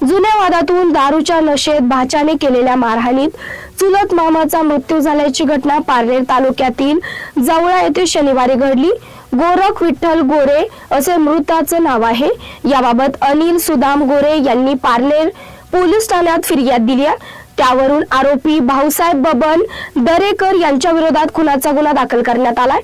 जुन्या वादातून दारूच्या नशेत भाच्याने केलेल्या मारहाणीत चुलत मामाचा मृत्यू झाल्याची घटना पारनेर तालुक्यातील जवळा येथे शनिवारी घडली. गोरख विठ्ठल गोरे असे मृताचं नाव आहे. याबाबत अनिल सुदाम गोरे यांनी पारनेर पोलीस ठाण्यात फिर्याद दिली त्यावरून आरोपी भाऊसाहेब बबन दरेकर यांच्या विरोधात खुनाचा गुन्हा दाखल करण्यात आलाय.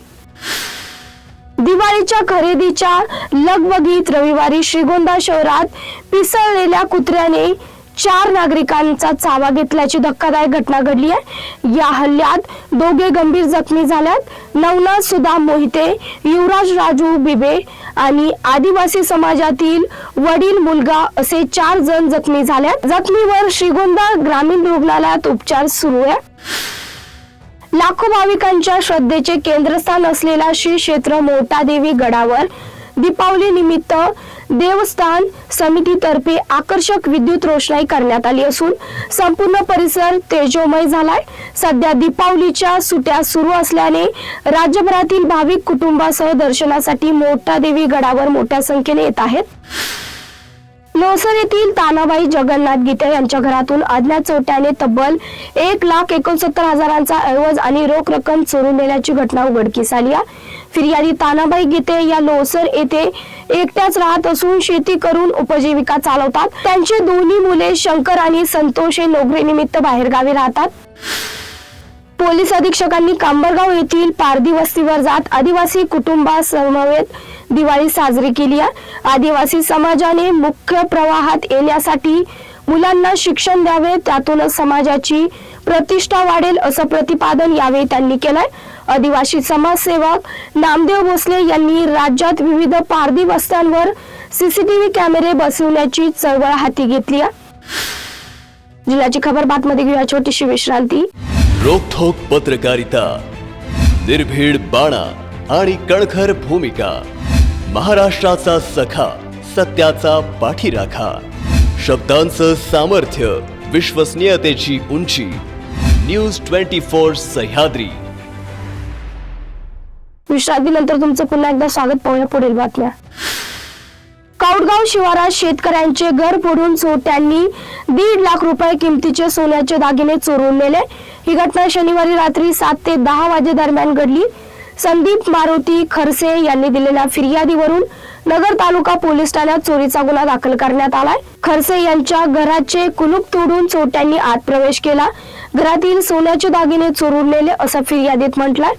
दिवाळीच्या खरेदीच्या लगबगीत रविवारी श्रीगोंदा शहरात पिसळलेल्या कुत्र्याने चार नागरिकांचा चावा घेतल्याची धक्कादायक घटना घडली आहे. या हल्ल्यात दोघे गंभीर जखमी झाल्यात. नवनाथ सुधा मोहिते युवराज राजू बिबे आणि आदिवासी समाजातील वडील मुलगा असे चार जण जखमी झाल्यात. जखमीवर श्रीगोंदा ग्रामीण रुग्णालयात उपचार सुरू आहे. लाखो भाविकांच्या श्रद्धेचे केंद्रस्थान असलेला श्री क्षेत्र मोटादेवी गडावर दीपावली निमित्त देवस्थान समितीतर्फे आकर्षक विद्युत रोषणाई करण्यात आली असून संपूर्ण परिसर तेजोमय झालाय. सध्या दीपावलीच्या सुट्या सुरू असल्याने राज्यभरातील भाविक कुटुंबासह दर्शनासाठी मोटादेवी गडावर मोठ्या संख्येने येत आहेत. लोसर येथील तानाबाई जगन्नाथ गीते यांच्या घरातून अज्ञात चोट्याने तब्बल एक लाख एकोणसत्तर हजारांचा ऐवज आणि रोख रक्कम चोरून नेल्याची घटना उघडकीस आली फिर्यादी तानाबाई गीते या लोसर येथे एकट्याच राहत असून शेती करून उपजीविका चालवतात. त्यांची दोन्ही मुले शंकर आणि संतोष हे नोकरीनिमित्त बाहेरगावी राहतात. पोलीस अधीक्षकांनी कांबरगाव येथील पारधी वस्तीवर जात आदिवासी कुटुंबासमवेत दिवाळी साजरी केली आहे. आदिवासी समाजाने मुख्य प्रवाहात येण्यासाठी मुलांना शिक्षण द्यावे त्यातूनच समाजाची प्रतिष्ठा वाढेल असं प्रतिपादन यावेळी त्यांनी केलंय. आदिवासी समाजसेवक नामदेव भोसले यांनी राज्यात विविध पारधी वस्त्यांवर सीसीटीव्ही कॅमेरे बसवण्याची चळवळ हाती घेतली आहे. जिल्ह्याची खबर बातमध्ये घेऊया. छोटीशी विश्रांती. रोखोक पत्रकारिता निर्भीड बाणा आणि कणखर भूमिका. महाराष्ट्राचा सखा सत्याचा पाठीराखा. शब्दांचं सामर्थ्य विश्वसनीयतेची उंची. News twenty four Sahyadri. विश्रांतीनंतर तुमचं पुन्हा एकदा स्वागत पाहूया पुढील बातम्या. काऊटगाव शिवारात शेतकऱ्यांचे घर फोडून चोरट्यांनी दीड लाख रुपये किमतीचे सोन्याचे दागिने चोरून नेले. ही घटना शनिवारी रात्री सात ते दहा वाजे दरम्यान घडली. संदीप मारुती खरसे यांनी दिलेल्या फिर्यादीवरून नगर तालुका पोलीस ठाण्यात चोरीचा गुन्हा दाखल करण्यात आलाय. खरसे यांच्या घराचे कुलूप तोडून चोरट्यांनी आत प्रवेश केला. घरातील सोन्याचे दागिने चोरून नेले असं फिर्यादीत म्हटलंय.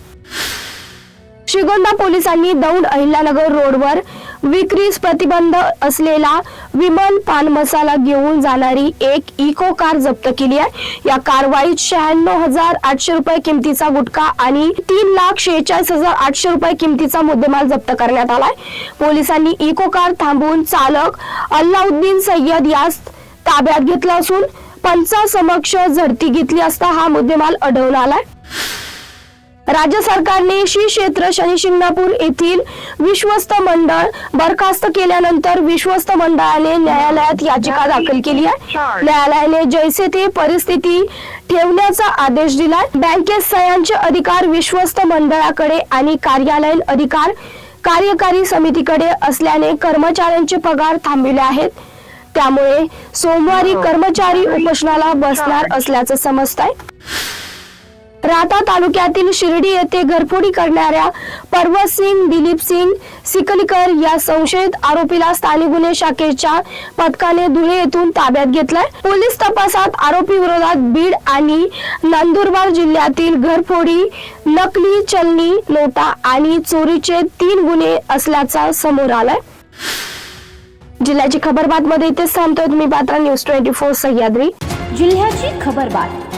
श्रीगोंदा पोलिसांनी दौंड अहिल्यानगर रोडवर विक्रीस प्रतिबंध असलेला विमल पान मसाला घेऊन जाणारी एक इको कार जप्त केली आहे. या कारवाईत शहाण्णव हजार आठशे रुपये किमतीचा गुटखा आणि तीन लाख शेहेचाळीस हजार आठशे रुपये किमतीचा मुद्देमाल जप्त करण्यात आलाय. पोलिसांनी इको कार थांबवून चालक अल्लाउद्दीन सय्यद यास ताब्यात घेतला असून पंचासमक्ष झडती घेतली असता हा मुद्देमाल आढळून आलाय. राज्य सरकारने श्री क्षेत्र शनी शिंगणापूर येथील विश्वस्त मंडळ बरखास्त केल्यानंतर विश्वस्त मंडळाने न्यायालयात याचिका दाखल केली आहे. न्यायालयाने जैसे ते परिस्थिती ठेवण्याचा आदेश दिलाय. बँकेत सह्यांचे अधिकार विश्वस्त मंडळाकडे आणि कार्यालयीन अधिकार कार्यकारी समितीकडे असल्याने कर्मचाऱ्यांचे पगार थांबविले आहेत. त्यामुळे सोमवारी कर्मचारी उपोषणाला बसणार असल्याचं समजत आहे राहता तालुक्यातील शिर्डी येथे घरफोडी करणाऱ्या पर्वत सिंग दिलीप सिंग सिकलीकर या संशयित आरोपीला स्थानिक गुन्हे शाखेच्या पथकाने धुळे येथून ताब्यात घेतलाय. पोलीस तपासात आरोपी विरोधात बीड आणि नंदुरबार जिल्ह्यातील घरफोडी नकली चलनी नोटा आणि चोरीचे तीन गुन्हे असल्याचा समोर आलाय. जिल्ह्याची खबर बातमध्ये इथेच थांबतोय. तुम्ही पात्रा न्यूज ट्वेंटी फोर सह्याद्री. जिल्ह्याची खबरबात